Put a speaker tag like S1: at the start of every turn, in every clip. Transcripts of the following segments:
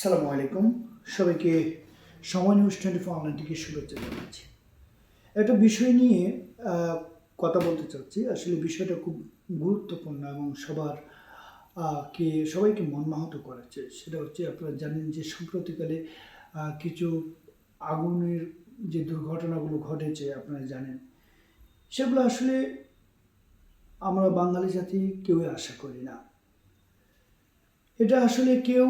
S1: সালামু আলাইকুম। সবাইকে সময় নিউজ টোয়েন্টি ফোর অনলাইন থেকে শুভেচ্ছা জানাচ্ছি। একটা বিষয় নিয়ে কথা বলতে চাচ্ছি। আসলে বিষয়টা খুব গুরুত্বপূর্ণ এবং সবার কে, সবাইকে মনমাহত করেছে। সেটা হচ্ছে আপনারা জানেন যে সম্প্রতিকালে কিছু আগুনের যে দুর্ঘটনাগুলো ঘটেছে, আপনারা জানেন। সেগুলো আসলে আমরা বাঙালি জাতি কেউই আশা করি না। এটা আসলে কেউ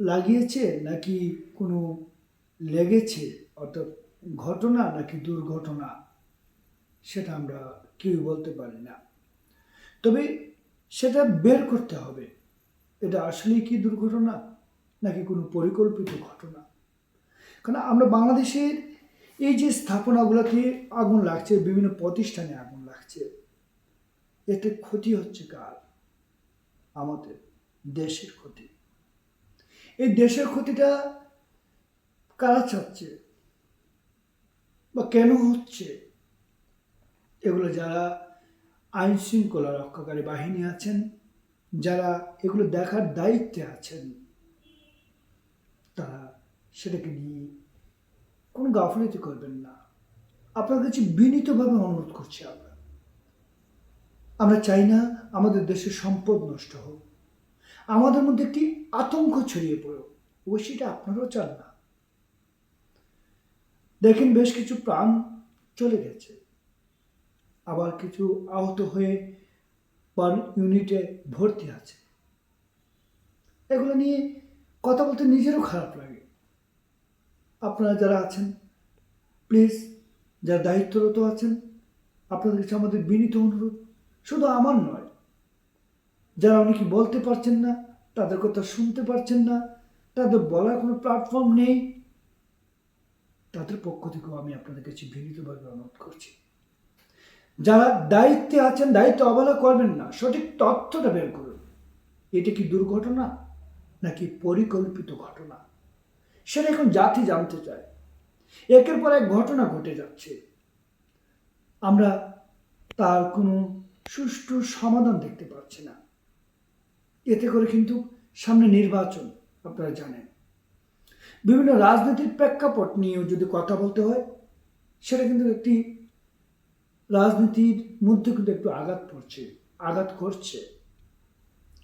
S1: লাগিয়েছে নাকি কোনো লেগেছে? অর্থাৎ ঘটনা নাকি দুর্ঘটনা? সেটা আমরা কেউ বলতে পারি না। তবে সেটা বের করতে হবে। এটা আসলে কি দুর্ঘটনা নাকি কোনো পরিকল্পিত ঘটনা? কারণ আমরা বাংলাদেশের এই যে স্থাপনাগুলোতে আগুন লাগছে, বিভিন্ন প্রতিষ্ঠানে আগুন লাগছে, এতে ক্ষতি হচ্ছে কার? আমাদের দেশের ক্ষতি। এই দেশের ক্ষতিটা কারা চাচ্ছে? বা কেন হচ্ছে? এগুলো যারা আইন শৃঙ্খলা রক্ষাকারী বাহিনী আছেন, যারা এগুলো দেখার দায়িত্বে আছেন, তারা সেটাকে নিয়ে কোনো গাফলতি করবেন না। আপনার কাছে বিনীতভাবে অনুরোধ করছি আমরা। আমরা চাই না আমাদের দেশের সম্পদ নষ্ট হোক। আমাদের মধ্যে একটি আতঙ্ক ছড়িয়ে পড়ো। ও সেটা আপনারাও চান না। দেখেন বেশ কিছু প্রাণ চলে গেছে। আবার কিছু আহত হয়ে পার ইউনিটে ভর্তি আছে। এগুলো নিয়ে কথা বলতে নিজেরও খারাপ লাগে। আপনারা যারা আছেন, প্লিজ যারা দায়িত্বরত আছেন, আপনাদের কাছে আমাদের বিনীত অনুরোধ, শুধু আমার নয় যারা অনেকে বলতে পারছেন না, তাদের কথা শুনতে পারছেন না, তাদের বলার কোনো প্ল্যাটফর্ম নেই, তাদের পক্ষ থেকেও আমি আপনাদের কাছে বিনীতভাবে অনুরোধ করছি। যারা দায়িত্বে আছেন, দায়িত্ব অবহেলা করবেন না, সঠিক তথ্যটা বের করুন। এটা কি দুর্ঘটনা, নাকি পরিকল্পিত ঘটনা? সেটা এখন জাতি জানতে চায়। একের পর এক ঘটনা ঘটে যাচ্ছে। আমরা তার কোনো সুষ্ঠু সমাধান দেখতে পাচ্ছি না। এতে করে কিন্তু সামনে নির্বাচন, আপনারা জানেন। বিভিন্ন রাজনীতির প্রেক্ষাপট নিয়েও যদি কথা বলতে হয়, সেটা কিন্তু একটি রাজনীতির মধ্যে কিন্তু একটু আঘাত পড়ছে, আঘাত করছে।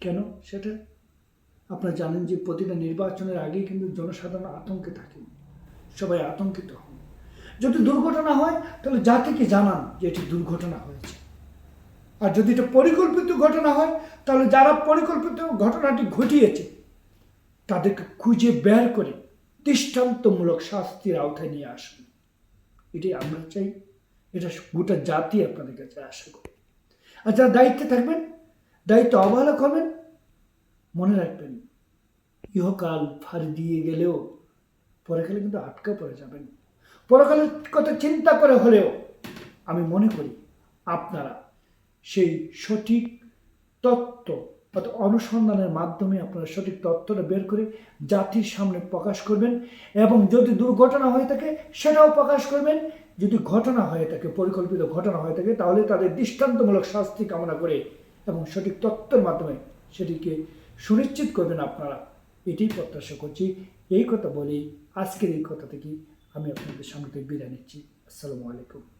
S1: কেন সেটা? আপনারা জানেন যে প্রতিটা নির্বাচনের আগেই কিন্তু জনসাধারণ আতঙ্কে থাকে সবাই আতঙ্কিত হন। যদি দুর্ঘটনা হয়, তাহলে জাতিকে জানান যে এটি দুর্ঘটনা হয়েছে। আর যদি এটা পরিকল্পিত ঘটনা হয়, তাহলে যারা পরিকল্পিত ঘটনাটি ঘটিয়েছে, তাদেরকে খুঁজে বের করে দৃষ্টান্তমূলক শাস্তির আওতায় নিয়ে আসুন। এটাই আমরা চাই। এটা গোটা জাতি আপনাদের কাছে আশা করি। আর যারা দায়িত্বে থাকবেন, দায়িত্ব অবহেলা করবেন, মনে রাখবেন, ইহকাল ফাড়ি দিয়ে গেলেও পরকালে কিন্তু আটকা পড়ে যাবেন। পরকালের কথা চিন্তা করে হলেও আমি মনে করি আপনারা সেই সঠিক তত্ত্ব অর্থাৎ অনুসন্ধানের মাধ্যমে আপনারা সঠিক তথ্যটা বের করে জাতির সামনে প্রকাশ করবেন এবং যদি দুর্ঘটনা হয়ে থাকে, সেটাও প্রকাশ করবেন। যদি ঘটনা হয়ে থাকে, পরিকল্পিত ঘটনা হয়ে থাকে, তাহলে তাদের দৃষ্টান্তমূলক শাস্তি কামনা করে এবং সঠিক তথ্যের মাধ্যমে সেটিকে সুনিশ্চিত করবেন আপনারা। এটাই প্রত্যাশা করছি। এই কথা বলেই আজকের এই কথা থেকে আমি আপনাদের সামনে বিদায় নিচ্ছি। আসসালামু আলাইকুম।